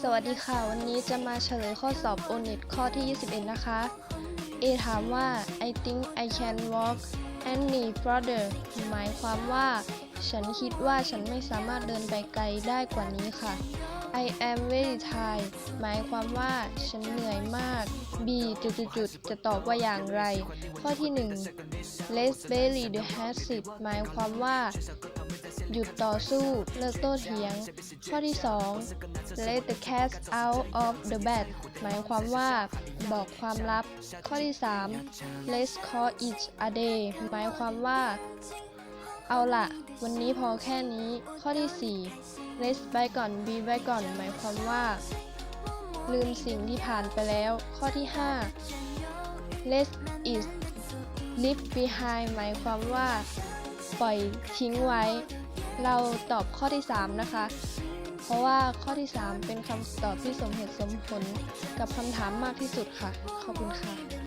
สวัสดีค่ะ วันนี้จะมาเฉลยข้อสอบ o n e t ข้อที่ 21 นะคะ A ถามว่า I think I can walk any further หมายความว่า ฉันคิดว่าฉันไม่สามารถเดินไปไกลได้กว่านี้ค่ะ I am very tired หมายความว่าฉันเหนื่อยมาก B จุดๆๆจะตอบว่าอย่างไร ข้อที่ 1 Let's bury the hatchet หมายความว่า หยุดต่อสู้ เลิกโต้เถียง ข้อที่ 2 let the cat out of the bag หมายความว่าบอกความลับ ข้อที่ 3 let's call it a day หมายความว่า เอาละวันนี้พอแค่นี้ ข้อที่ 4 let's ไปก่อน be ไว้ก่อน หมายความว่า ลืมสิ่งที่ผ่านไปแล้ว ข้อที่ 5 let's is leave behind หมายความว่า ปล่อยทิ้งไว้ เราตอบข้อที่ 3 นะคะ เพราะว่าข้อที่ 3 เป็นคำตอบที่สมเหตุสมผลกับคำถามมากที่สุดค่ะ ขอบคุณค่ะ